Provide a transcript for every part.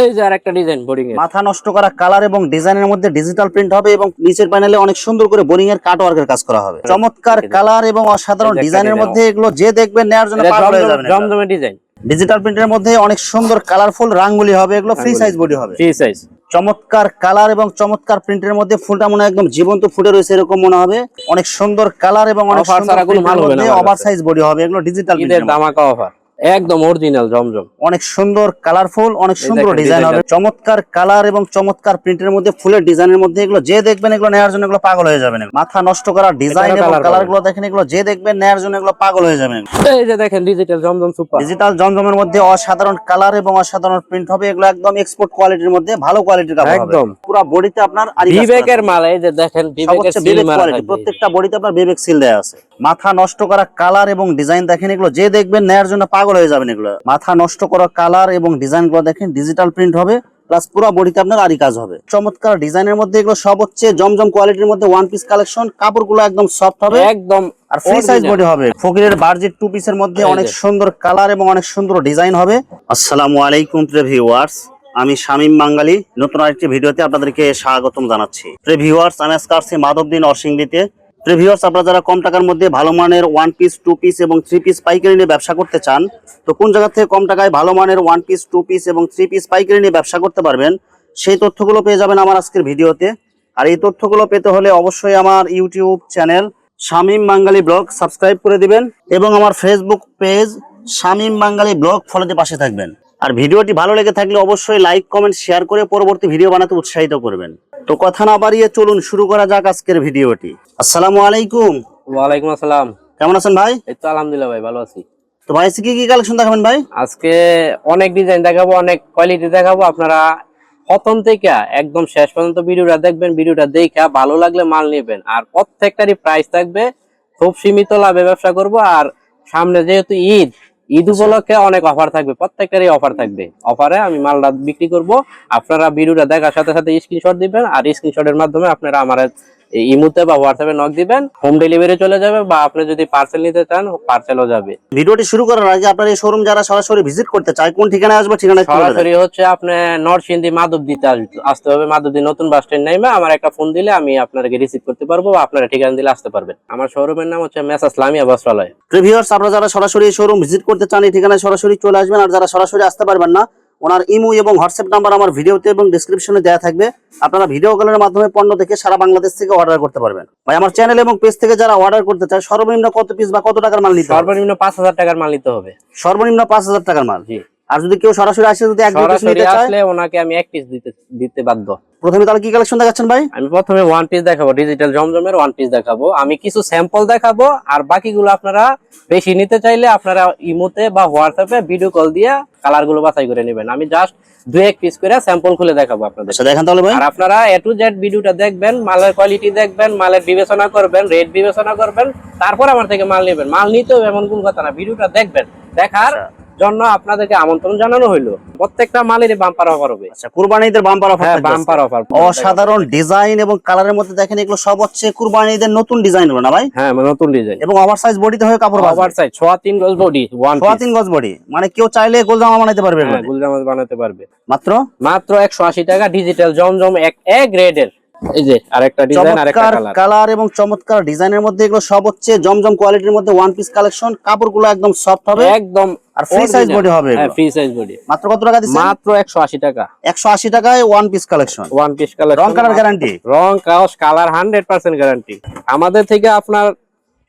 এই যে আরেকটা ডিজাইন বোর্ডিং এর। মাথা নষ্ট করা কালার এবং ডিজাইনের মধ্যে ডিজিটাল প্রিন্ট হবে এবং নিচের প্যানেলে অনেক সুন্দর করে বোরিং এর কাট ওয়ার্কের কাজ করা হবে। চমৎকার কালার এবং অসাধারণ ডিজাইনের মধ্যে এগুলো যে দেখবেন নেওয়ার জন্য পাগল হয়ে যাবেন জমজমের ডিজাইন ডিজিটাল প্রিন্টের মধ্যে অনেক সুন্দর কালারফুল রাঙ্গুলি হবে এগুলো ফ্রি সাইজ বডি হবে। ফ্রি সাইজ চমৎকার কালার এবং চমৎকার প্রিন্টের মধ্যে ফুলটা মনে হয় একদম জীবন্ত ফুটে রয়েছে এরকম মনে হবে। অনেক সুন্দর কালার এবং অনেক Offer ছাড়া কোনো মাল হবে না আমার ওভার সাইজ বডি হবে এগুলো ডিজিটাল ঈদের ধামাকা অফার একদম অরিজিনাল জমজম। অনেক সুন্দর কালারফুল অনেক সুন্দর ডিজাইন হবে। চমৎকার কালার এবং চমৎকার প্রিন্টের মধ্যে ফুলের ডিজাইনের মধ্যে এগুলো যে দেখবেন এগুলো নেওয়ার জন্য এগুলো পাগল হয়ে যাবেন। মাথা নষ্ট করা ডিজাইন এবং কালারগুলো দেখেন এগুলো যে দেখবেন নেওয়ার জন্য এগুলো পাগল হয়ে যাবেন। এই যে দেখেন ডিজিটাল জমজম সুপার ডিজিটাল জমজমের মধ্যে অসাধারণ কালার এবং অসাধারণ প্রিন্ট হবে। এগুলো একদম এক্সপোর্ট কোয়ালিটির মধ্যে ভালো কোয়ালিটির কাপড় হবে। একদম। পুরো বডিতে আপনার আরি বিবেকের মাল এই যে দেখেন বিবেকের সিল মারা প্রত্যেকটা বডিতে আপনার বিবেক সিল দেয়া আছে। মাথা নষ্ট করা কালার এবং ডিজাইন দেখেন এগুলো যে দেখবেন নেয়ার জন্য পাগল হয়ে যাবেন এগুলো। মাথা নষ্ট করা কালার এবং ডিজাইনগুলো দেখেন ডিজিটাল প্রিন্ট হবে প্লাস পুরো বডিতে আপনার আরি কাজ হবে। চমৎকার ডিজাইনের মধ্যে এগুলো সব হচ্ছে জমজম কোয়ালিটির মধ্যে ওয়ান পিস কালেকশন কাপড়গুলো একদম সফট হবে একদম আর ফ্রি সাইজ বডি হবে। ফকিরের বার্জেট টু পিসের মধ্যে অনেক সুন্দর কালার এবং অনেক সুন্দর ডিজাইন হবে। আসসালামু আলাইকুম প্রিয় ভিউয়ার্স আমি শামীম বাঙ্গালি নতুন আরেকটি ভিডিওতে আপনাদেরকে স্বাগতম জানাচ্ছি। প্রিয় ভিউয়ার্স আমি আজকে আসছি মাধবদিন অরসিংদিতে। ভিউয়ার্স আপনারা যারা কম টাকার মধ্যে ভালো মানের ওয়ান পিস টু পিস এবং থ্রি পিস পাইকারি নিয়ে ব্যবসা করতে চান, তো কোন জায়গা থেকে কম টাকায় ভালো মানের ওয়ান পিস টু পিস এবং থ্রি পিস পাইকারি নিয়ে ব্যবসা করতে পারবেন, সেই তথ্যগুলো পেয়ে যাবেন আমার আজকের ভিডিওতে। আর এই তথ্যগুলো পেতে হলে অবশ্যই আমার YouTube channel Shamim Bangali blog subscribe করে দিবেন এবং আমার Facebook page Shamim Bangali blog ফলোতে পাশে থাকবেন। আর ভিডিওটি ভালো লেগে থাকলে অবশ্যই লাইক কমেন্ট শেয়ার করে পরবর্তী ভিডিও বানাতে উৎসাহিত করবেন। তো কথা না বাড়িয়ে চলুন শুরু করা যাক আজকের ভিডিওটি। আসসালামু আলাইকুম। ওয়ালাইকুম আসসালাম। কেমন আছেন ভাই? এই তো আলহামদুলিল্লাহ ভাই ভালো আছি। তো ভাই আজকে কি কি কালেকশন দেখাবেন ভাই? আজকে অনেক ডিজাইন দেখাবো অনেক কোয়ালিটি দেখাবো। আপনারা প্রথম থেকে একদম শেষ পর্যন্ত ভিডিওটা দেখবেন ভিডিওটা দেখে ভালো লাগলে মাল নেবেন। আর প্রত্যেকটারই প্রাইস থাকবে খুব সীমিত লাভে ব্যবসা করব। আর সামনে যেহেতু ঈদ ঈদ উপলক্ষে অনেক অফার থাকবে প্রত্যেকটারই অফার থাকবে। অফারে আমি মালটা বিক্রি করব। আপনারা ভিডিওটা দেখার সাথে সাথে স্ক্রিনশট দিবেন আর স্ক্রিনশটের মাধ্যমে আপনারা আমার ইমুতে বা হোয়াটসঅ্যাপে নক দিবেন হোম ডেলিভারি চলে যাবে বা আপনি যদি পার্সেল নিতে চান পার্সেলও যাবে। ভিডিওটি শুরু করার আগে আপনার এই শোরুম যারা সরাসরি ভিজিট করতে চায় কোন ঠিকানায় আসবে ঠিকানা। সরাসরি হচ্ছে আপনি নরসিংদী মাধবদীতে আসবে আসতে হবে মাধবদী নতুন বাস স্ট্যান্ড নাইমা আমার একটা ফোন দিলে আমি আপনাকে রিসিভ করতে পারব বা আপনারা ঠিকানা দিলে আসতে পারবেন। আমার শোরুমের নাম হচ্ছে মেসাস লামিয়া বস্ত্রালয়। প্রিভিউয়ার্স আপনারা যারা সরাসরি শোরুম ভিজিট করতে চান এই ঠিকানায় সরাসরি চলে আসবেন। আর যারা সরাসরি আসতে পারবেন না ওনার ইমো এবং হোয়াটসঅ্যাপ নাম্বার আমার ভিডিওতে এবং ডিসক্রিপশনে দেওয়া থাকবে। আপনারা ভিডিও কলের মাধ্যমে পণ্য দেখে সারা বাংলাদেশ থেকে অর্ডার করতে পারবেন। ভাই আমার চ্যানেল এবং পেজ থেকে যারা অর্ডার করতে চায় সর্বনিম্ন কত পিস বা কত টাকার মাল নিতে হবে? সর্বনিম্ন পাঁচ হাজার টাকার মাল নিতে হবে। সর্বনিম্ন পাঁচ হাজার টাকার মাল। জি। আর যদি কেউ সরাসরি আসে যদি এক পিস নিতে চায়? আসলে ওনাকে আমি এক পিস দিতে দিতে বাধ্য। প্রথমে তাহলে কি কালেকশন দেখাচ্ছেন ভাই? আমি প্রথমে ওয়ান পিস দেখাবো ডিজিটাল জমজমের ওয়ান পিস দেখাবো। আমি কিছু স্যাম্পল দেখাবো আর বাকিগুলো আপনারা বেশি নিতে চাইলে আপনারা ইমোতে বা হোয়াটসঅ্যাপে ভিডিও কল দিয়ে কালারগুলো বাছাই করে নেবেন। আমি জাস্ট দুই এক পিস করে স্যাম্পল খুলে দেখাবো আপনাদের। আচ্ছা দেখেন তাহলে ভাই। আর আপনারা এ টু জেড ভিডিওটা দেখবেন মালের কোয়ালিটি দেখবেন মালের বিবেচনা করবেন রেট বিবেচনা করবেন তারপর আমার থেকে মাল নেবেন। মাল নিতেও এমন কোন কথা না ভিডিওটা দেখবেন। দেখার জন্য আপনাদেরকে আমন্ত্রণ জানানো হইল। প্রত্যেকটা মালের বাম্পার অফার হবে। আচ্ছা কুরবানিদের বাম্পার অফার হ্যাঁ বাম্পার অফার অসাধারণ ডিজাইন এবং কালারের মধ্যে দেখেন এগুলো সব হচ্ছে কুরবানিদের নতুন ডিজাইন হলো না ভাই? হ্যাঁ নতুন ডিজাইন এবং ওভার সাইজ বডিতে হয়ে কাপড় ওভার বাজবে। সাইজ ছোয়া তিন গজ বডি ওয়ান সোয়া তিন গজ বডি মানে কেউ চাইলে গোল জামা বানাইতে পারবে হ্যাঁ এগুলো। বানাতে পারবে। মাত্র? মাত্র একশো আশি টাকা ডিজিটাল জমজম এক এক গ্রেডের এই যে আরেকটা ডিজাইন আরেকটা চমৎকার কালার কালার এবং চমৎকার ডিজাইনের মধ্যে এগুলো সব হচ্ছে জমজম কোয়ালিটির মধ্যে ওয়ান পিস কালেকশন কাপড়গুলো একদম সফট হবে। একদম আর হবে হ্যাঁ ফ্রি সাইজ বডি মাত্র কত টাকা দিচ্ছেন? মাত্র টাকায় one piece collection one piece colour রং কালার গ্যারান্টি রং কালার হান্ড্রেড পার্সেন্ট গ্যারান্টি আমাদের থেকে আপনার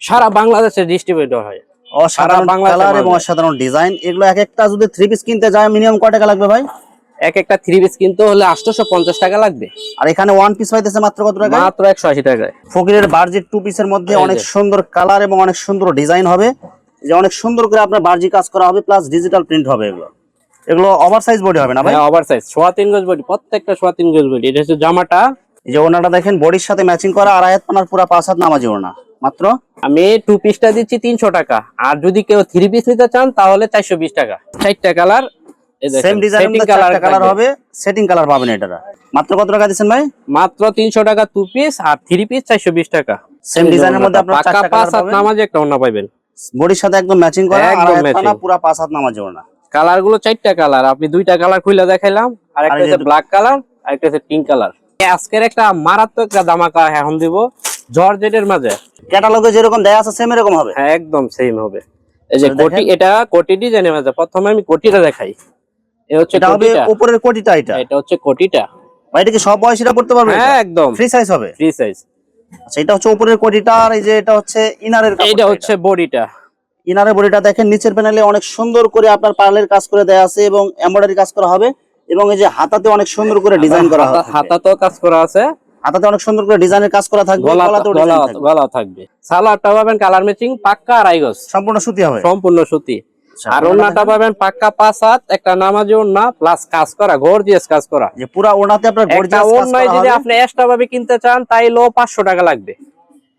সারা বাংলাদেশে ডিস্ট্রিবিউটর হয়। অসাধারণ কালার এবং অসাধারণ ডিজাইন এগুলো এক একটা যদি থ্রি পিস কিনতে যায় মিনিমাম কয় টাকা লাগবে ভাই? এক একটা থ্রি পিস কিনতে হলে আটশোশো পঞ্চাশ টাকা লাগবে। আর এখানে ওয়ান পিস পাইতেছে মাত্র কত টাকা মাত্র একশো আশি টাকায়। ফকিরের বার্জির টু পিসের মধ্যে অনেক সুন্দর কালার এবং অনেক সুন্দর ডিজাইন হবে। যে অনেক সুন্দর করে আপনার বার্জি কাজ করা হবে প্লাস ডিজিটাল প্রিন্ট হবে এগুলো। এগুলো ওভার সাইজ বডি হবে না ভাই? হ্যাঁ ওভার সাইজ সোয়া তিন গজ বডি প্রত্যেকটা সোয়া তিন গজ বডি এটা হচ্ছে জামাটা। এই যে ওনাটা দেখেন বডির সাথে ম্যাচিং করা আর আয়াত পানার পুরা পাঁচ হাত নামাজি ওনা মাত্র? আমি টু পিসটা দিচ্ছি তিনশো টাকা। আর যদি কেউ থ্রি পিস নিতে চান তাহলে চারশো বিশ টাকা। চারটা কালার সেম মধ্যে চারটা কালার হবে সেটিং কালার পাবেন এটা মাত্র কত টাকা দিচ্ছেন ভাই? মাত্র তিনশো টাকা টু পিস আর থ্রি পিস চারশো বিশ টাকা। সেম ডিজাইনের মধ্যে আপনার চারটা পাঁচ হাত নামাজে একটা অন্য পাইবেন। বডির সাথে একদম ম্যাচিং করা আর একদম আয়াত পানা matching। পুরা পাঁচ হাত নামাজি ওনা কালারগুলো চারটা কালার আপনি দুইটা কালার খুলে দেখাইলাম আর একটা হচ্ছে ব্ল্যাক কালার আর একটা হচ্ছে পিঙ্ক কালার আজকের একটা মারাত্মক একটা দামাকা এখন দিব জর্জেটের মাঝে। ক্যাটালগে যেরকম দেয়া আছে সেম এরকম হবে। হ্যাঁ একদম সেম হবে। এই যে কোটি এটা কোটি ডিজাইনের মাঝে প্রথমে আমি কোটিটা দেখাই। এ হচ্ছে এটা হবে উপরের কোটিটা এটা। এটা হচ্ছে কোটিটা। এটা কি সব বয়সীরা পড়তে পারবে হ্যাঁ একদম। ফ্রি সাইজ হবে? ফ্রি সাইজ আচ্ছা এটা হচ্ছে উপরের কোটিটা আর এই যে এটা হচ্ছে ইনারের এইটা হচ্ছে বডিটা। ইনারের বডিটা দেখেন নিচের প্যানেলে অনেক সুন্দর করে আপনার পার্লের কাজ করে দেয়া আছে এবং এমব্রয়ডারি কাজ করা হবে এবং এই যে হাতাতে অনেক সুন্দর করে ডিজাইন করা হবে হাতা তো কাজ করা আছে। হাতাতে অনেক সুন্দর করে ডিজাইনের কাজ করা থাকবে গলাতেও ডিজাইন থাকবে। গলা থাকবে। সালোয়ারটা পাবেন কালার ম্যাচিং পাক্কা আড়াই গজ। সম্পূর্ণ সুতি হবে। সম্পূর্ণ সুতি। আর ওনাটা পাবেন পাক্কা পাঁচ হাত একটা নামাজি ওন্না প্লাস কাজ করা গর্জিয়াস কাজ করা। যে পুরা ওনাতে আপনার গর্জিয়াস কাজ করা যদি আপনি এক্সট্রা ভাবে কিনতে চান তাইলেও পাঁচশো টাকা লাগবে।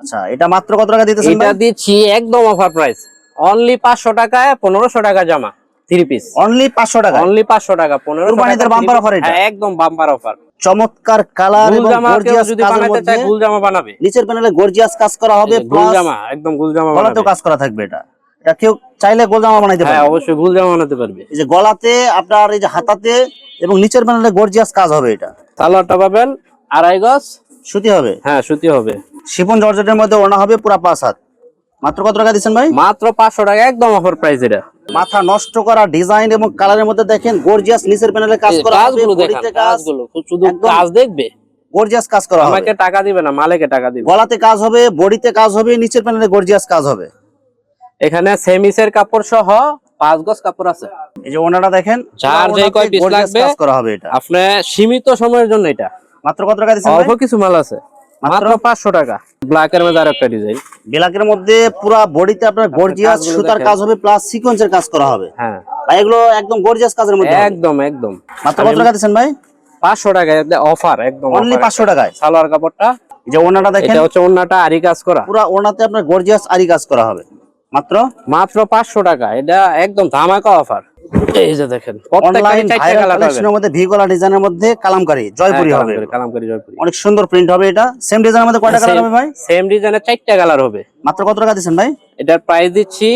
আচ্ছা এটা মাত্র কত টাকা দিতেছেন এটা দিচ্ছি একদম অফার প্রাইস অনলি পাঁচশো টাকায় পনেরোশো টাকা জামা থ্রি পিস অনলি পাঁচশো টাকা অনলি পাঁচশো টাকা পনেরোশো কুরবানিদের bumper offer এটা? একদম বাম্পার অফার চমৎকার কালার এবং জামা গর্জিয়াস কাজের মধ্যে চায় জামা বানাবে। নিচের প্যানেলে গর্জিয়াস কাজ করা হবে প্লাস জামা একদম বানাবে। কাজ করা থাকবে এটা। এটা কেউ চাইলে গোল জামা বানাইতে হ্যাঁ অবশ্যই গুল জামা বানাতে পারবে। এই যে গলাতে আপনার এই যে হাতাতে এবং নিচের প্যানেলে গর্জিয়াস কাজ হবে এটা। সালোয়ারটা পাবেন আড়াই গজ। সুতি হবে? হ্যাঁ সুতি হবে। জর্জেটের মধ্যে হবে পুরা পাঁচ হাত। মাত্র কত টাকা দিচ্ছেন ভাই? মাত্র পাঁচশো টাকা একদম অফার প্রাইস এটা। মাথা নষ্ট করা ডিজাইন এবং কালারের মধ্যে দেখেন গর্জিয়াস নিচের প্যানেলে কাজ করা কাজগুলো দেখেন কাজগুলো শুধু কাজ দেখবে? গর্জিয়াস কাজ করা হবে। আমাকে টাকা দিবে না মালিকে টাকা দিবে। গলাতে কাজ হবে বডিতে কাজ হবে নিচের প্যানেলে গর্জিয়াস কাজ হবে। এখানে সেমিসের কাপড় সহ পাঁচ গজ কাপড় আছে। এই যে ওনাটা দেখেন পুরা যে কয় gorgeous লাগবে, কাজ করা হবে এটা। আপনি সীমিত সময়ের জন্য এটা। মাত্র কত টাকা দিচ্ছেন অল্প কিছু মাল আছে। মাত্র? পাঁচশো টাকা। ব্ল্যাক এর মধ্যে আর একটা ডিজাইন ব্ল্যাকের মধ্যে পুরা বডিতে আপনার গর্জিয়াস সুতার কাজ হবে প্লাস সিকোয়েন্সের কাজ করা হবে। হ্যাঁ। ভাই এগুলো একদম গর্জিয়াস কাজের মধ্যে একদম একদম। মাত্র কত টাকা দিচ্ছেন ভাই? পাঁচশো টাকা অফার একদম অনলি offer। পাঁচশো টাকায়? সালোয়ার কাপড়টা। এই যে ওনাটা দেখেন। এটা হচ্ছে অন্যটা আরি কাজ করা। পুরা ওনাতে আপনার গর্জিয়াস আরি কাজ করা হবে। মাত্র? মাত্র পাঁচশো টাকা। এটা একদম ধামাকা অফার এই যে দেখেন মধ্যে ভি গলা ডিজাইনের মধ্যে কালামকারী জয়পুরি হবে। কালামকারী, কালামকারী জয়পুরি। অনেক সুন্দর প্রিন্ট হবে এটা। সেম ডিজাইনের মধ্যে কয়টা কালার হবে ভাই? সেম ডিজাইনের চারটা কালার হবে। মাত্র কত টাকা দিচ্ছেন ভাই? এটার প্রাইস দিচ্ছি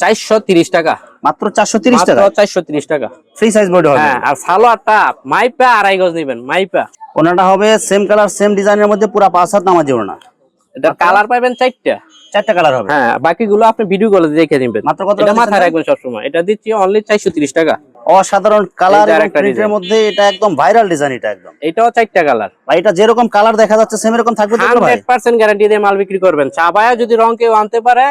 চারশো তিরিশ টাকা। মাত্র চারশো তিরিশ টাকা চারশো তিরিশ টাকা। ফ্রি সাইজ বডি হবে। হ্যাঁ আর সালোয়ারটা মাইপা আড়াই গজ নিবেন মাইপা। ওনাটা হবে সেম কালার সেম ডিজাইনের মধ্যে পুরা পাঁচ হাত নামাজি ওনা এটার কালার পাবেন চারটা। চারটা কালার হবে। হ্যাঁ বাকিগুলো আপনি ভিডিও কলে দেখে নিবেন। মাত্র কত টাকা মাথায় রাখবেন সবসময়। এটা দিচ্ছি অনলি চারশো তিরিশ টাকা। অসাধারণ কালার প্রিন্টের মধ্যে এটা একদম ভাইরাল ডিজাইন এটা একদম। এটাও চারটা কালার ভাই এটা যেরকম কালার দেখা যাচ্ছে সেম এরকম থাকবে তো ভাই? গ্যারান্টি দিয়ে মাল বিক্রি করবেন। চাবায়া যদি রং কেউ আনতে পারে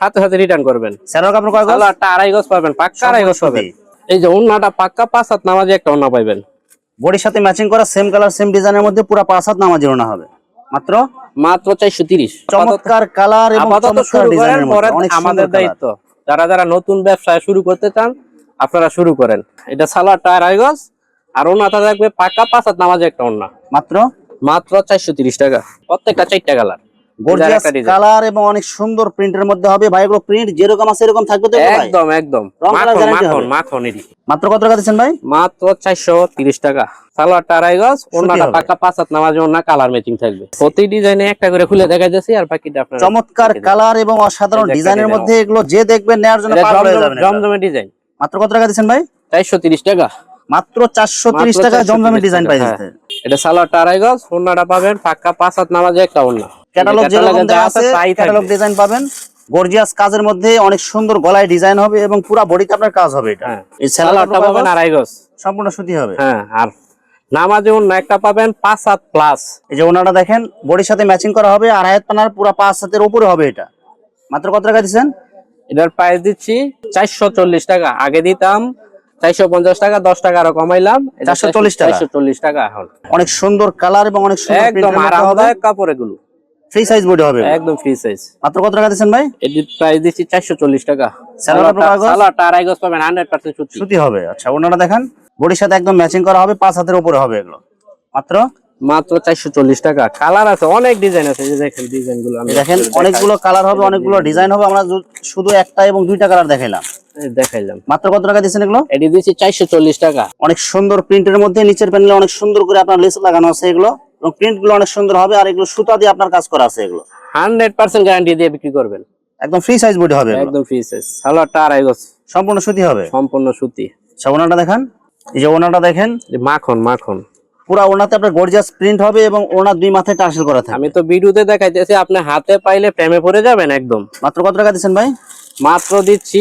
সাথে সাথে রিটার্ন করবেন। স্যার কাপড় কয় গজ? আড়াই গজ পাবেন পাক্কা আড়াই গজ পাবেন। এই যে ওন্নাটা পাক্কা পাঁচ হাত নামাজে একটা ওন্না পাইবেন। বডির সাথে ম্যাচিং করা সেম কালার সেম ডিজাইনের মধ্যে পুরা পাঁচ হাত নামাজি ওনা হবে। মাত্র? মাত্র চারশো তিরিশ। চমৎকার কালার আপাতত শুরু করেন পরে আমাদের দায়িত্ব। যারা যারা নতুন ব্যবসা শুরু করতে চান আপনারা শুরু করেন। এটা সালোয়ারটা আড়াই গজ আর ওনাটা থাকবে পাকা পাঁচ হাত নামাজে একটা ওনা মাত্র? মাত্র চারশো তিরিশ টাকা। প্রত্যেকটা চারটা কালার। গর্জিয়াস কালার এবং অনেক সুন্দর প্রিন্টের মধ্যে হবে। ভাই এগুলো প্রিন্ট যেরকম আছে এরকম থাকবে তো একদম একদম। মাখন মাখন মাত্র কত টাকা দিচ্ছেন ভাই? মাত্র চারশো তিরিশ টাকা। সালোয়ারটা আড়াই গজ ওনাটা হবে। পাক্কা পাঁচ হাত কালার ম্যাচিং থাকবে। প্রতি ডিজাইনে একটা করে খুলে দেখা যাচ্ছে আর বাকিটা আপনার চমৎকার কালার এবং অসাধারণ ডিজাইনের মধ্যে এগুলো যে দেখবেন নেওয়ার জন্য পাগল হয়ে যাবেন জমজমে ডিজাইন মাত্র কত টাকা দিচ্ছেন ভাই? চারশো তিরিশ টাকা। মাত্র টাকা 430 ডিজাইন হ্যাঁ। এটা সালোয়ারটা আড়াই গজ পাবেন পাক্কা পাঁচ হাত নামাজে একটা ক্যাটালগ যেরকম দেওয়া আছে ক্যাটালগ ডিজাইন পাবেন। গর্জিয়াস কাজের মধ্যে অনেক সুন্দর গলায় ডিজাইন হবে এবং পুরো বডিতে আপনার কাজ হবে এটা। হ্যাঁ। এই পাবেন আড়াই গজ। সম্পূর্ণ সুতি হবে। হ্যাঁ আর নামাজে ওনা একটা পাবেন পাঁচ হাত প্লাস এই যে ওনাটা দেখেন বডির সাথে ম্যাচিং করা হবে আর পানার পুরো পাঁচ হাতের উপরে হবে এটা। মাত্র কত টাকা দিচ্ছেন? এটার প্রাইস দিচ্ছি চারশো চল্লিশ টাকা। আগে দিতাম চারশো পঞ্চাশ টাকা দশ টাকা আরও কমাইলাম। 440 টাকা। চারশো চল্লিশ টাকা এখন। অনেক সুন্দর কালার এবং অনেক সুন্দর একদম আরামদায়ক কাপড় এগুলো। ফ্রি সাইজ বডি হবে। একদম ফ্রি সাইজ মাত্র কত টাকা দিচ্ছেন ভাই? প্রাইস দিচ্ছি চারশো চল্লিশ টাকা। গজ পাবেন হান্ড্রেড পার্সেন্ট সত্যি সুতি হবে। আচ্ছা ওনাটা দেখেন। বডির সাথে একদম ম্যাচিং করা হবে পাঁচ হাতের উপরে হবে এগুলো। মাত্র? মাত্র চারশো চল্লিশ টাকা। কালার আছে অনেক ডিজাইন আছে এই দেখেন ডিজাইনগুলো আমি দেখেন অনেকগুলো কালার হবে অনেকগুলো ডিজাইন হবে আমরা শুধু একটা এবং দুইটা কালার দেখাইলাম। দেখাইলাম। মাত্র কত টাকা দিচ্ছেন এগুলো? এটি চারশো চল্লিশ টাকা। অনেক সুন্দর প্রিন্টের মধ্যে নিচের প্যানেলে অনেক সুন্দর করে আপনার লেস লাগানো আছে এগুলো। এবং প্রিন্টগুলো অনেক সুন্দর হবে আর এগুলো সুতা দিয়ে আপনার কাজ করা আছে এগুলো। হান্ড্রেড পার্সেন্ট গ্যারান্টি দিয়ে বিক্রি করবেন। একদম ফ্রি সাইজ বডি হবে একদম ফ্রি সাইজ সালোয়ারটা আড়াই গজ। সম্পূর্ণ সুতি হবে? সম্পূর্ণ সুতি। আচ্ছা ওনাটা দেখান। এই যে ওনাটা দেখেন। মাখন মাখন। পুরো ওনাতে আপনার গর্জিয়াস প্রিন্ট হবে এবং ওনার দুই মাথায় টার্সেল করা থাকবে। আমি তো ভিডিওতে দেখাইতেছি আপনি হাতে পাইলে প্রেমে পড়ে যাবেন একদম। মাত্র কত টাকা দিচ্ছেন ভাই? মাত্র দিচ্ছি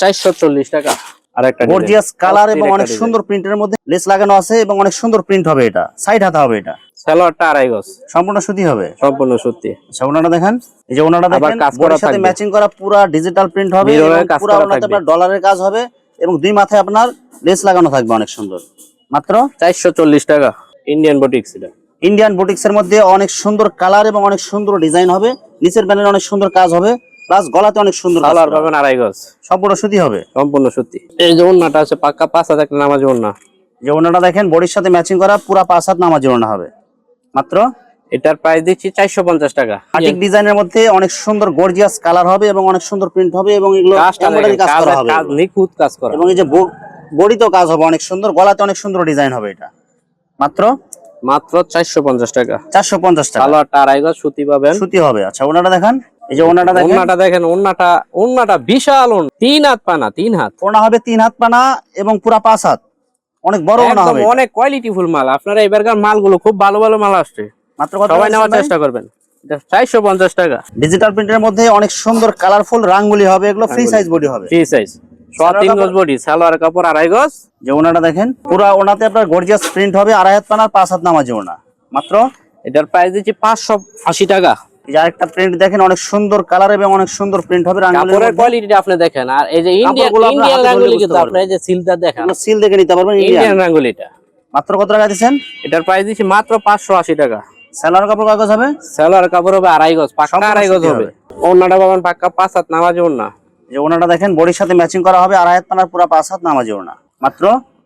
চারশো চল্লিশ টাকা। আর একটা গর্জিয়াস কালার এবং অনেক সুন্দর প্রিন্টের মধ্যে লেস লাগানো আছে এবং অনেক সুন্দর প্রিন্ট হবে এটা। সাইড হাতা হবে এটা। সালোয়ারটা আড়াই গজ। সম্পূর্ণ সুতি হবে? সম্পূর্ণ আচ্ছা ওনাটা দেখেন? এই যে ওনাটা দেখেন কাজ করা সাথে ম্যাচিং করা পুরো ডিজিটাল প্রিন্ট হবে পুরো ওনাতে আপনার ডলারের কাজ হবে এবং দুই মাথায় আপনার লেস লাগানো থাকবে অনেক সুন্দর। মাত্র? চারশো চল্লিশ টাকা। ইন্ডিয়ান বুটিক্স এটা। ইন্ডিয়ান বুটিক্স এর মধ্যে অনেক সুন্দর কালার এবং অনেক সুন্দর ডিজাইন হবে। নিচের প্যানেলে অনেক সুন্দর কাজ হবে প্লাস গলাতে অনেক সুন্দর হবে। পাবেন আড়াই গজ। সম্পূর্ণ সুতি হবে? সম্পূর্ণ সত্যি এই যে ওন্নাটা আছে পাক্কা পাঁচ হাজার নামাজ ওন্না যে ওনাটা দেখেন বডির সাথে ম্যাচিং করা পুরা পাঁচ হাত নামাজি ওনা হবে। মাত্র? এটার প্রাইস দিচ্ছি চারশো পঞ্চাশ টাকা। আটিক ডিজাইনের মধ্যে অনেক সুন্দর গর্জিয়াস কালার হবে এবং অনেক সুন্দর প্রিন্ট হবে এবং এগুলো। নিখুঁত কাজ করা। এবং এই যে বডিতেও কাজ হবে অনেক সুন্দর গলাতে অনেক সুন্দর ডিজাইন হবে এটা। মাত্র? মাত্র চারশো পঞ্চাশ টাকা। চারশো পঞ্চাশ টাকা। সালোয়ারটা আড়াই গজ সুতি পাবেন। সুতি হবে আচ্ছা ওনাটা দেখান। এই যে ওনাটা দেখেন। ওন্নাটা দেখেন ওন্নাটা ওন্নাটা বিশাল তিন হাত পানা তিন হাত। ওনা হবে তিন হাত পানা এবং পুরা পাঁচ হাত। অনেক বড় একদম হবে। অনেক কোয়ালিটিফুল মাল। আপনারা এবারকার মালগুলো খুব ভালো ভালো মাল আসছে। মাত্র সবাই নেওয়ার চেষ্টা করবেন। চারশো পঞ্চাশ টাকা। ডিজিটাল প্রিন্টের মধ্যে অনেক সুন্দর কালারফুল রাঙ্গুলি হবে এগুলো ফ্রি সাইজ বডি হবে। ফ্রি সাইজ সোয়া তিন গজ বডি সালোয়ার কাপড় আড়াই গজ। যে ওনাটা দেখেন পুরা ওনাতে আপনার গর্জিয়াস প্রিন্ট হবে আড়াই হাত পানার পাঁচ হাত ওনা। মাত্র? এটার প্রাইস দিচ্ছি পাঁচশো আশি টাকা। এই যে আরেকটা প্রিন্ট দেখেন অনেক সুন্দর কালার এবং অনেক সুন্দর প্রিন্ট হবে কাপড়ের কোয়ালিটিটা আপনি দেখেন। আর এই যে ইন্ডিয়ান ইন্ডিয়ান রাঙ্গুলি কিন্তু আপনি এই যে সিলটা দেখেন। সিল দেখে নিতে পারবেন ইন্ডিয়ান রাঙ্গুলিটা মাত্র কত টাকা দিচ্ছেন? এটার প্রাইস দিচ্ছি মাত্র পাঁচশো আশি টাকা। স্যালোয়ার কাপড় কাগজ হবে? সালোয়ার কাপড় হবে আড়াই গজ পাক্কা আড়াই গজ হবে। ওন্নাটা পাবেন পাক্কা পাঁচ হাত নামাজ ওন্না যে ওনাটা দেখেন বডির সাথে ম্যাচিং করা হবে আড়াই হাত পানার পুরা পাঁচ হাত নামাজ ওনা মাত্র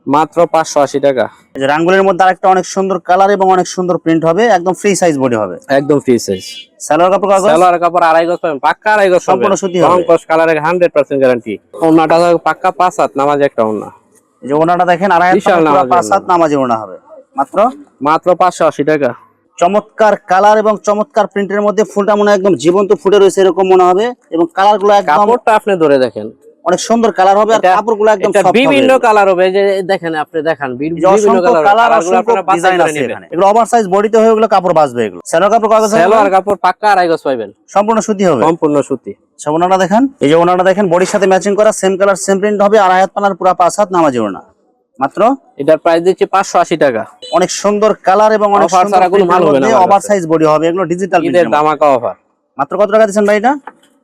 মাত্র পাঁচশো আশি টাকা। রাঙ্গুলির মধ্যে আরেকটা অনেক সুন্দর কালার এবং অনেক সুন্দর প্রিন্ট হবে একদম ফ্রি সাইজ বডি হবে। একদম ফ্রি সাইজ স্যালোয়ার কাপড় সালোয়ার কাপড় আড়াই গজ পাবেন পাক্কা আড়াই গজ সম্পূর্ণ সুতি হবে। কস কালারের হান্ড্রেড পার্সেন্ট গ্যারান্টি থাকবে পাক্কা পাঁচ হাত নামাজ একটা এই যে ওনাটা দেখেন আড়াই হাত পাঁচ। হাত নামাজি ওনা হবে। মাত্র? মাত্র পাঁচশো আশি টাকা। চমৎকার কালার এবং চমৎকার প্রিন্টের মধ্যে ফুলটা মনে হয় একদম জীবন্ত ফুটে রয়েছে এরকম মনে হবে এবং কালারগুলো একদম কাপড়টা আপনি ধরে দেখেন। অনেক সুন্দর কালার হবে আর একদম বিভিন্ন কালার হবে যে দেখেন আপনি দেখেন বি- এই যে বিভিন্ন কালার কালার কালারগুলো অসংখ্য আপনারা বাছাই ডিজাইন আছে এখানে। এগুলো ওভার বডিতে হয়ে এগুলো কাপড় বাঁচবে এগুলো। স্যালোয়ার কাপড় কাগজ হবে কাপড় পাক্কা আড়াই গজ পাইবেন। সম্পূর্ণ সুতি হবে? সম্পূর্ণ সুতি। আচ্ছা দেখেন এই যে ওনাটা দেখেন বডির সাথে ম্যাচিং করা সেম কালার সেম প্রিন্ট হবে পানার পুরা পাঁচ হাত নামাজি ওনা মাত্র? এটার প্রাইস দিচ্ছি পাঁচশো আশি টাকা। অনেক সুন্দর কালার এবং অনেক Offer ছাড়া কোনো মাল হবে না আমার ওভার সাইজ বডি হবে এগুলো ডিজিটাল অফার মাত্র কত টাকা দিচ্ছেন ভাই এটা?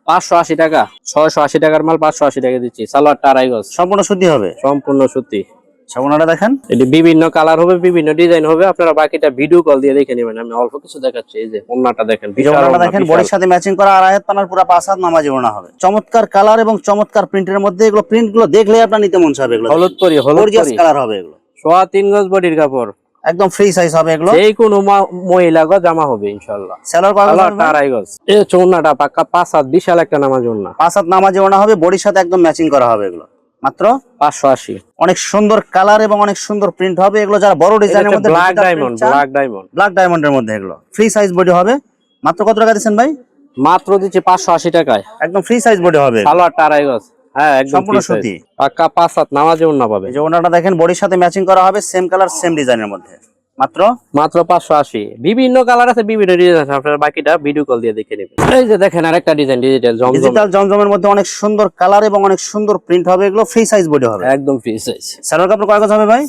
পাঁচশো আশি টাকা ছয়শো আশি টাকার মাল পাঁচশো আশি টাকা দিচ্ছি সালোয়ারটা আড়াই গজ। সম্পূর্ণ সুতি হবে? সম্পূর্ণ সুতি। ওনাটা দেখেন। এটি বিভিন্ন কালার হবে বিভিন্ন ডিজাইন হবে আপনারা বাকিটা ভিডিও কল দিয়ে দেখে নেবেন আমি অল্প কিছু দেখাচ্ছি এই যে ওন্নাটা দেখেন এই যে বিশাল ওনাটা ওন্না, দেখেন বডির সাথে ম্যাচিং করা আড়াই হাত পানার পুরা পাঁচ হাত নামাজি ওনা হবে। চমৎকার কালার এবং চমৎকার প্রিন্টের মধ্যে এগুলো প্রিন্টগুলো দেখলে আপনার নিতে মন চাবে এগুলো। হলুদ করি হলুদ কালার হবে এগুলো। সোয়া তিন গজ বডির কাপড়। একদম ফ্রি সাইজ হবে এগুলো। যে কোনো মহিলা গো জামা হবে ইনশাল্লাহ স্যালোয়ার কাগজ হবে আড়াই গজ এই চৌনাটা পাক্কা পাঁচ হাত বিশাল একটা নামাজ ওন্না পাঁচ হাত নামাজি ওনা হবে বডির সাথে একদম ম্যাচিং করা হবে এগুলো। মাত্র পাঁচশো আশি। অনেক সুন্দর কালার এবং অনেক সুন্দর প্রিন্ট হবে এগুলো যারা বড় ডিজাইনের মধ্যে black diamond black diamond black ডায়মন্ডের মধ্যে এগুলো। ফ্রি সাইজ বডি হবে। মাত্র কত টাকা দিচ্ছেন ভাই? মাত্র দিচ্ছি পাঁচশো আশি টাকায়। একদম ফ্রি সাইজ বডি হবে। সালোয়ারটা আড়াই গজ হ্যাঁ একদম সম্পূর্ণ সুতি। পাক্কা পাঁচ হাত নামাজে ওন্না পাবে। যে ওনাটা দেখেন বডির সাথে ম্যাচিং করা হবে সেম কালার সেম ডিজাইনের মধ্যে। মাত্র? মাত্র পাঁচশো আশি। বিভিন্ন কালার আছে বিভিন্ন ডিজাইন আছে। আপনারা বাকিটা ভিডিও কল দিয়ে দেখে নেবেন। এই যে দেখেন আরেকটা ডিজাইন ডিজিটাল ডিজিটাল জমজমের মধ্যে অনেক সুন্দর কালার এবং অনেক সুন্দর প্রিন্ট হবে। এগুলো ফ্রি সাইজ বডি হবে। একদম ফ্রি সাইজ কাপড় কয় গজ হবে ভাই?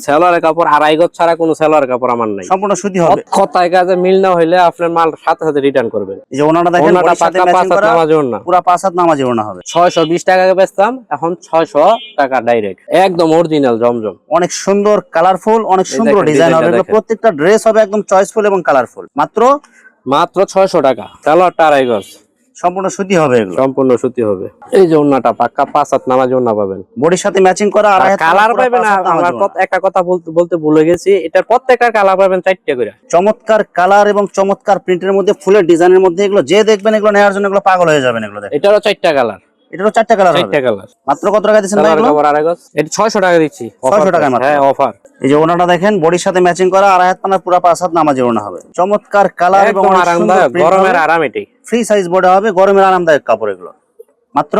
কাপড় আড়াই গজ ছাড়া কোনো সালোয়ার কাপড় আমার নাই। সম্পূর্ণ সুতি হবে। কথায় কাজে মিল না হইলে আপনার মাল সাথে সাথে রিটার্ন করবেন। এই যে ওনাটা দেখেন ওনাটা সাথে পাঁচ হাত নামাজে ওন্না পুরা পাঁচ হাত নামাজি ওনা হবে। ছয়শো বিশ টাকাকে বেচতাম এখন ছয়শো টাকা ডাইরেক্ট একদম অরিজিনাল জমজম। অনেক সুন্দর কালারফুল অনেক সুন্দর ডিজাইন হবে। দেখেন। প্রত্যেকটা ড্রেস হবে একদম চয়েসফুল এবং কালারফুল মাত্র? মাত্র ছয়শো টাকা। সালোয়ারটা আড়াই গজ। সম্পূর্ণ সুতি হবে এগুলো। সম্পূর্ণ সুতি হবে। এই যে ওন্নাটা পাক্কা পাঁচ হাত নামাজে ওন্না পাবেন। বডির সাথে ম্যাচিং করা হাত কালার পাবেন আমার একটা কথা বলতে বলতে ভুলে গেছি এটার প্রত্যেকটা কালার পাবেন চারটে করে। চমৎকার কালার এবং চমৎকার প্রিন্টের মধ্যে ফুলের ডিজাইনের মধ্যে এগুলো যে দেখবেন এগুলো নেওয়ার জন্য এগুলো পাগল হয়ে যাবেন এগুলো এটারও চারটা কালার এটারও চারটা কালার চারটা কালার মাত্র কত টাকা দিচ্ছেন ভাই সালোয়ার এগুলো? আড়াই গজ। এটা ছয়শো টাকা দিচ্ছি। 600 টাকা মাত্র। হ্যাঁ অফার এই যে ওনাটা দেখেন বডির সাথে ম্যাচিং করা আড়াই হাত পানার পুরা পাঁচ হাত নামাজে ওনা হবে। চমৎকার কালার এবং আরামদায়ক। গরমের আরাম এটি। ফ্রি সাইজ বডি হবে গরমের আরামদায়ক কাপড় এগুলো। মাত্র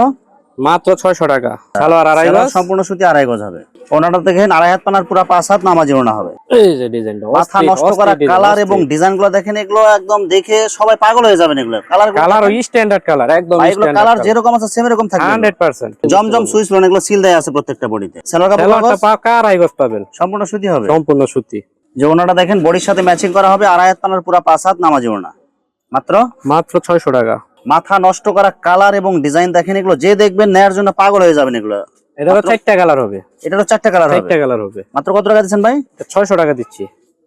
মাত্র ছয়শো টাকা। সালোয়ার আড়াই গজ? সম্পূর্ণ সুতি আড়াই গজ হবে। ওনাটা দেখেন আড়াই হাত পানার পুরা পাঁচ হাত নামাজি ওনা হবে। এই যে ডিজাইনটা মাথা নষ্ট করা কালার এবং ডিজাইনগুলো দেখেন এগুলো একদম দেখে সবাই পাগল হয়ে যাবেন এগুলো। কালার কালার ওই স্ট্যান্ডার্ড কালার একদম এগুলো কালার যেরকম আছে সেম এরকম থাকবে। Hundred percent. Zamzam Swiss lawn এগুলো সিল দেয়া আছে প্রত্যেকটা বডিতে। সেলার কাপড় সালোয়ারটা কাগজ? পাকা আড়াই গজ পাবেন? সম্পূর্ণ সুতি হবে। সম্পূর্ণ সুতি। যে ওনাটা দেখেন বডির সাথে ম্যাচিং করা হবে আড়াই হাত পানার পুরা পাঁচ হাত নামাজি ওনা। মাত্র? মাত্র ছয়শো টাকা। মাথা নষ্ট করা কালার এবং ডিজাইন দেখেন এগুলো যে দেখবেন নেয়ার জন্য পাগল হয়ে যাবেন এগুলো। এটা তো চারটা কালার হবে। এটারও চারটা কালার হবে। চারটা কালার হবে। মাত্র কত টাকা দিচ্ছেন ভাই? ছয়শো টাকা দিচ্ছি।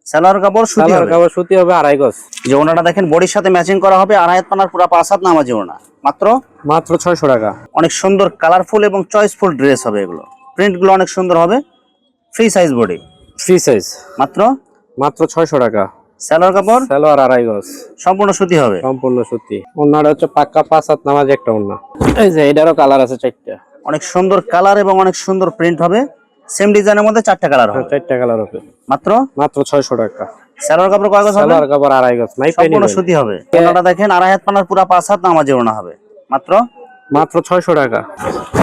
সালোয়ার কাপড় সুতি হবে। কাপড় সুতি হবে আড়াই গজ। যে ওনাটা দেখেন বডির সাথে ম্যাচিং করা হবে আড়াই পানার পুরা পাঁচ হাত নামাজি ওনা। মাত্র? মাত্র ছয়শো টাকা। অনেক সুন্দর কালারফুল এবং চয়েসফুল ড্রেস হবে এগুলো। প্রিন্টগুলো অনেক সুন্দর হবে। Free size body free size মাত্র? মাত্র ছয়শো টাকা। সালোয়ার কাপড়? সালোয়ার আড়াই গজ। সম্পূর্ণ সুতি হবে? সম্পূর্ণ সুতি। ওনাটা হচ্ছে পাক্কা পাঁচ হাত নামাজ একটা ওনা এই যে এটারও কালার আছে চারটা। অনেক সুন্দর কালার এবং অনেক সুন্দর প্রিন্ট হবে। সেম ডিজাইনের মধ্যে চারটা কালার হবে। চারটা কালার হবে। মাত্র? মাত্র ছয়শো টাকা। সালোয়ার কাপড় কয় গজ হবে? সালোয়ার কাপড় আড়াই গজ। সম্পূর্ণ সুতি হবে। ওনাটা দেখেন আড়াই হাত পানার পুরা পাঁচ হাত নামাজে ওনা হবে। মাত্র? মাত্র ছয়শো টাকা।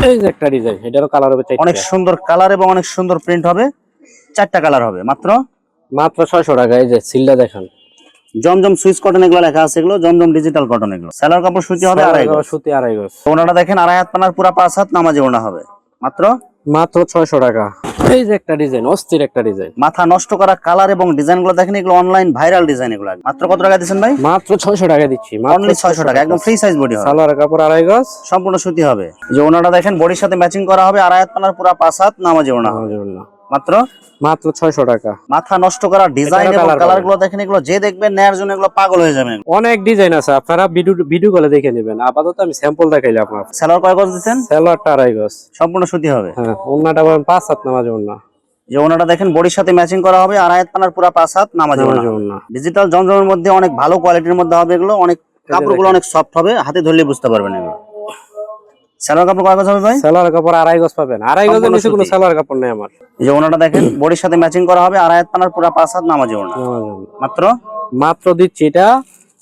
এই যে একটা ডিজাইন এটারও কালার হবে অনেক সুন্দর কালার এবং অনেক সুন্দর প্রিন্ট হবে। চারটা কালার হবে। মাত্র? মাত্র ছয়শো টাকা এই যে সিলটা দেখেন। জমজম সুইচ কটন এগুলো লেখা আছে এগুলো জমজম ডিজিটাল কটন এগুলো। সালোয়ার কাপড় সুতি হবে আড়াই সুতি আড়াই গজ। ওনাটা দেখেন আড়াই হাত পানার পুরা পাঁচ হাত নামাজে ওনা হবে। মাত্র? মাত্র ছয়শো টাকা। এই যে একটা ডিজাইন অস্থির একটা ডিজাইন। মাথা নষ্ট করা কালার এবং ডিজাইনগুলো দেখেন এগুলো অনলাইন ভাইরাল ডিজাইন এগুলো মাত্র কত টাকা দিচ্ছেন ভাই? মাত্র ছয়শো টাকা দিচ্ছি অনলি ছয়শো টাকা একদম ফ্রি সাইজ বডি হবে। সালোয়ার কাপড় আড়াই গজ। সম্পূর্ণ সুতি হবে। যে ওনাটা দেখেন বডির সাথে ম্যাচিং করা হবে আড়াই হাত পানার পুরা পাঁচ হাত নামাজে ওনা হবে। মাত্র? মাত্র ছয়শো টাকা। মাথা নষ্ট করা ডিজাইন এবং colour কালারগুলো দেখেন এগুলো যে দেখবেন নেয়ার জন্য এগুলো পাগল হয়ে যাবেন। অনেক ডিজাইন আছে আপনারা ভিডিও ভিডিও করে দেখে নেবেন। আপাতত আমি স্যাম্পল দেখাইলে আপনার। সেলার কয় গজ দিচ্ছেন? সালোয়ারটা আড়াই গজ। সম্পূর্ণ সুতি হবে। হ্যাঁ ওনাটা পাঁচ হাত নামাজ ওনা যে ওনাটা দেখেন বডির সাথে ম্যাচিং করা হবে হাত পানার পুরা পাঁচ হাত নামাজ ওনা ডিজিটাল জমজমের মধ্যে অনেক ভালো কোয়ালিটির মধ্যে হবে এগুলো অনেক কাপড়গুলো অনেক সফট হবে হাতে ধরলে বুঝতে পারবেন এগুলো। সেলার কাপড় কয় গজ হবে ভাই? সালোয়ার কাপড় আড়াই গজ পাবেন। আড়াই গজের নিচে কোনো সালোয়ার কাপড় নেই আমার। এই যে ওনাটা দেখেন বডির সাথে ম্যাচিং করা হবে আড়াই পানার পুরা পাঁচ হাত নামাজে ওনা। মাত্র? মাত্র দিচ্ছি এটা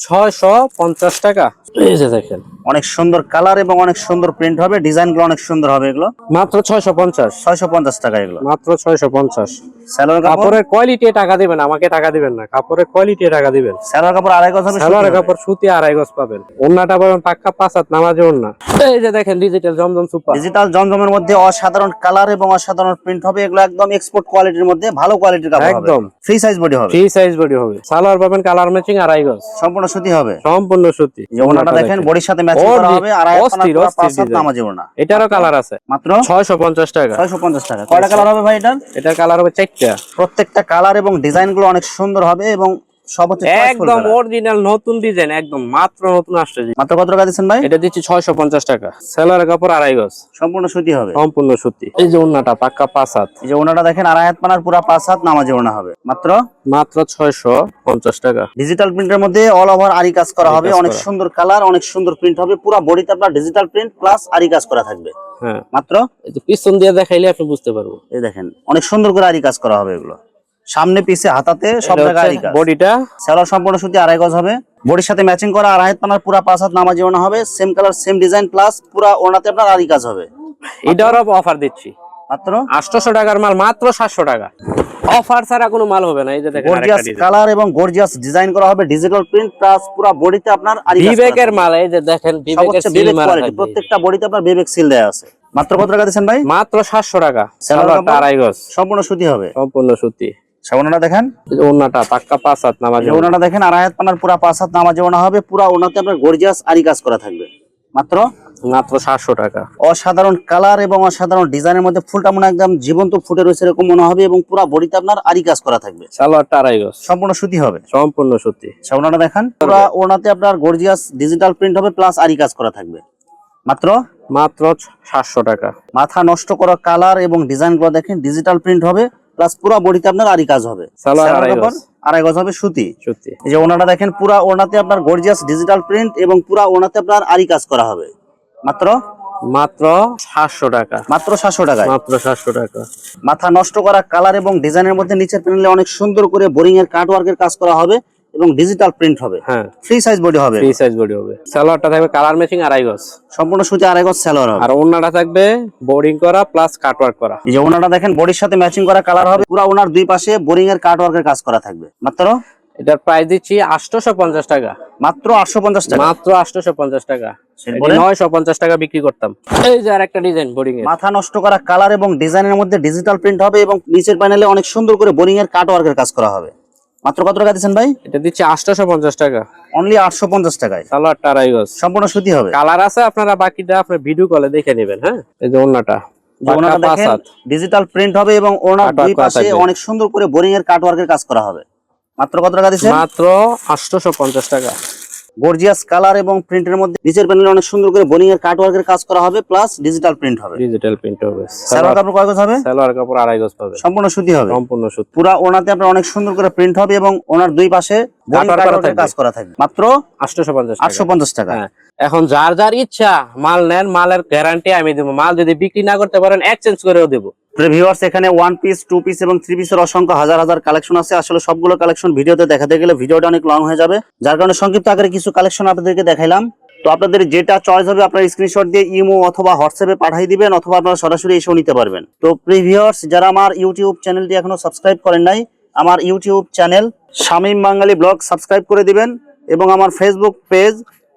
ছয়শো পঞ্চাশ টাকা। এই যে দেখেন অনেক সুন্দর কালার এবং অনেক সুন্দর প্রিন্ট হবে ডিজাইনগুলো অনেক সুন্দর হবে এগুলো। মাত্র ছয়শো পঞ্চাশ। ছয়শো পঞ্চাশ টাকা এগুলো। মাত্র ছয়শো পঞ্চাশ। স্যালোয়ার কাপড়ের কোয়ালিটি টাকা দিবেন আমাকে টাকা দিবেন না। কাপড়ের কোয়ালিটি টাকা দিবেন। স্যালোয়ার কাপড় আড়াই গজ হবে কাপড় সুতি আড়াই গজ পাবেন। ওন্নাটা পাবেন পাক্কা পাঁচ হাত নামাজে ওন্না। এই যে দেখেন ডিজিটাল জমজম সুপার। ডিজিটাল জমজমের মধ্যে অসাধারণ কালার এবং অসাধারণ প্রিন্ট হবে এগুলো একদম এক্সপোর্ট কোয়ালিটির মধ্যে ভালো কোয়ালিটির কাপড় হবে। একদম। ফ্রি সাইজ বডি হবে। ফ্রি সাইজ বডি হবে। সালোয়ার পাবেন কালার ম্যাচিং আড়াই গজ। সম্পূর্ণ সুতি হবে। সম্পূর্ণ সুতি। যে ওনাটা দেখেন। বডির সাথে ম্যাচিং করা হবে আড়াই অস্থির, অস্থির পাঁচ হাত design। নামাজে ওনা এটারও কালার আছে। মাত্র ছয়শো পঞ্চাশ টাকা। ছয়শো পঞ্চাশ টাকা। কয়টা কালার হবে ভাই এটা এটার কালার হবে চারটা। প্রত্যেকটা কালার এবং ডিজাইনগুলো অনেক সুন্দর হবে এবং একদম অরিজিনাল নতুন ডিজাইন একদম মাত্র নতুন আসছে। মাত্র কত টাকা দিচ্ছেন ভাই? এটা দিচ্ছি ছয়শো পঞ্চাশ টাকা। সেলার কাপড় আড়াই গজ। সম্পূর্ণ সুতি হবে? সম্পূর্ণ সুতি। এই যে ওন্নাটা পাক্কা পাঁচ হাত। এই যে ওনাটা দেখেন আড়াই হাত পানার পুরা পাঁচ হাত নামাজে ওনা হবে। মাত্র? মাত্র ছয়শো পঞ্চাশ টাকা। ডিজিটাল প্রিন্টের মধ্যে অল ওভার আরি কাজ করা হবে। অনেক সুন্দর কালার অনেক সুন্দর প্রিন্ট হবে। পুরো বডিতে আপনার ডিজিটাল প্রিন্ট প্লাস আরি কাজ করা থাকবে। হ্যাঁ। মাত্র? পিছন দিয়ে দেখাইলে আপনি বুঝতে পারব এই দেখেন অনেক সুন্দর করে আরি কাজ করা হবে এগুলো। সামনে পিছে হাতাতে সব জায়গায় বডিটা। সেলার সম্পূর্ণ সুতি আড়াই গজ হবে। বডির সাথে ম্যাচিং করা আড়াই হাত পানার পুরা পাঁচ হাত নামাজি ওনা হবে। Same colour same design plus পুরা ওনাতে আপনার আরি কাজ হবে। এটারও অফার দিচ্ছি। মাত্র? আটশোশো টাকার মাল মাত্র সাতশো টাকা। অফার ছাড়া কোনো মাল হবে না এই যে দেখেন গর্জিয়াস কালার এবং গর্জিয়াস ডিজাইন করা হবে ডিজিটাল প্রিন্ট প্লাস পুরা বডিতে আপনার বিবেকের মাল এই যে দেখেন বিবেকের সিল মারা প্রত্যেকটা বডিতে আপনার বিবেক সিল দেয়া আছে। মাত্র কত টাকা দিচ্ছেন ভাই? মাত্র সাতশো টাকা। সালোয়ার সালোয়ারটা কাপড়? আড়াই গজ। সম্পূর্ণ সুতি হবে। সম্পূর্ণ সুতি। দেখেন। পাঁচ হাত নামাজ যে ওনাটা দেখেন পানার পুরা পাঁচ হাত নামাজে ওনা হবে পুরা ওনাতে আপনার গর্জিয়াস আরি কাজ করা থাকবে। মাত্র? মাত্র সাতশো টাকা। অসাধারণ কালার এবং অসাধারণ ডিজাইনের মধ্যে ফুলটা মনে একদম জীবন্ত ফুটে রয়েছে এরকম মনে হবে এবং পুরা বডিতে আপনার আরি কাজ করা থাকবে। সালোয়ারটা আড়াই গজ। সম্পূর্ণ সুতি হবে? সম্পূর্ণ সুতি। সামনেটা দেখেন পুরা ওনাতে আপনার গর্জিয়াস ডিজিটাল প্রিন্ট হবে প্লাস আরি কাজ করা থাকবে। মাত্র? মাত্র সাতশো টাকা। মাথা নষ্ট করা কালার এবং ডিজাইনগুলো দেখেন ডিজিটাল প্রিন্ট হবে প্লাস পুরো বডিতে আপনার আরি কাজ হবে। আড়াই গজ। হবে সুতি। সুতি। এই যে ওনাটা দেখেন পুরা ওনাতে আপনার গর্জিয়াস ডিজিটাল প্রিন্ট এবং পুরা ওনাতে আপনার আরি কাজ করা হবে। মাত্র? মাত্র সাতশো টাকা। মাত্র সাতশো টাকা মাত্র সাতশো টাকা। মাথা নষ্ট করা কালার এবং ডিজাইনের মধ্যে নিচের প্যানেলে অনেক সুন্দর করে বোরিং এর কাজ করা হবে। এবং ডিজিটাল প্রিন্ট হবে। হ্যাঁ। ফ্রি সাইজ বডি হবে। ফ্রি সাইজ বডি হবে। সালোয়ারটা থাকবে কালার ম্যাচিং আড়াই গজ। সম্পূর্ণ সুতি আড়াই গজ সেলোয়ার হবে। আর ওন্নাটা থাকবে বোর্ডিং করা প্লাস কাটওয়ার্ক করা। এই যে ওনাটা দেখেন বডির সাথে ম্যাচিং করা কালার হবে। পুরো ওনার দুই পাশে বোরিং এর কাট ওয়ার্কের কাজ করা থাকবে। মাত্র? এটার প্রাইস দিচ্ছি আটশোশো পঞ্চাশ টাকা। মাত্র আটশো পঞ্চাশ টাকা। মাত্র আটশোশো পঞ্চাশ টাকা? নয়শো পঞ্চাশ টাকা বিক্রি করতাম। এই যে আর একটা ডিজাইন এর। মাথা নষ্ট করা কালার এবং ডিজাইনের মধ্যে ডিজিটাল প্রিন্ট হবে এবং নিচের প্যানেলে অনেক সুন্দর করে বোরিং এর কাট ওয়ার্কের কাজ করা হবে। মাত্র কত টাকা দিচ্ছেন ভাই? এটা দিচ্ছে আটশোশো পঞ্চাশ টাকা। অনলি আটশো পঞ্চাশ টাকায় সালোয়ারটা আড়াই গজ। সম্পূর্ণ সুতি হবে। কালার আছে আপনারা বাকিটা আপনার ভিডিও কলে দেখে নেবেন হ্যাঁ? এই যে ওনাটা। ডিজিটাল প্রিন্ট হবে এবং ওনার দুই পাশে অনেক সুন্দর করে বোরিং এর কাটওয়ার্কের কাজ করা হবে। মাত্র কত টাকা দিচ্ছেন? মাত্র আটশোশো পঞ্চাশ টাকা। গর্জিয়াস কালার এবং প্রিন্টের মধ্যে নিচের প্যানেলে অনেক সুন্দর করে বোনিং এর কাট ওয়ার্কের কাজ করা হবে প্লাস ডিজিটাল প্রিন্ট হবে। ডিজিটাল প্রিন্ট হবে। সালোয়ার কাপড় কয় গজ হবে? সালোয়ার কাপড় আড়াই গজ পাবে সম্পূর্ণ সুতি হবে। সম্পূর্ণ সুতি। পুরো ওনাতে আপনার অনেক সুন্দর করে প্রিন্ট হবে এবং ওনার দুই পাশে বোরিং কাট ওয়ার্কের কাজ করা থাকবে। মাত্র আটশো পঞ্চাশ আটশো পঞ্চাশ টাকা। হ্যাঁ। এখন যার যার ইচ্ছা মাল নেন, মালের গ্যারান্টি আমি দেবো। মাল যদি বিক্রি না করতে পারেন এক্সচেঞ্জ করেও দেবো। ভিউয়ার্স এখানে ওয়ান পিস টু পিস এবং থ্রি পিসের অসংখ্য হাজার হাজার কালেকশন আছে। আসলে সবগুলো কালেকশন ভিডিওতে দেখাতে গেলে ভিডিওটা অনেক লং হয়ে যাবে। যার কারণে সংক্ষিপ্ত আকারে কিছু কালেকশন আপনাদেরকে দেখাইলাম। তো আপনাদের যেটা চয়েস হবে, আপনার স্ক্রিনশট দিয়ে ইমো অথবা হোয়াটসঅ্যাপে পাঠিয়ে দিবেন অথবা আপনারা সরাসরি এসেও নিতে পারবেন। তো প্রিভিউয়ার্স যারা আমার ইউটিউব চ্যানেলটি এখনও সাবস্ক্রাইব করেন নাই, আমার YouTube channel Shamim Bangali blog subscribe করে দিবেন এবং আমার Facebook page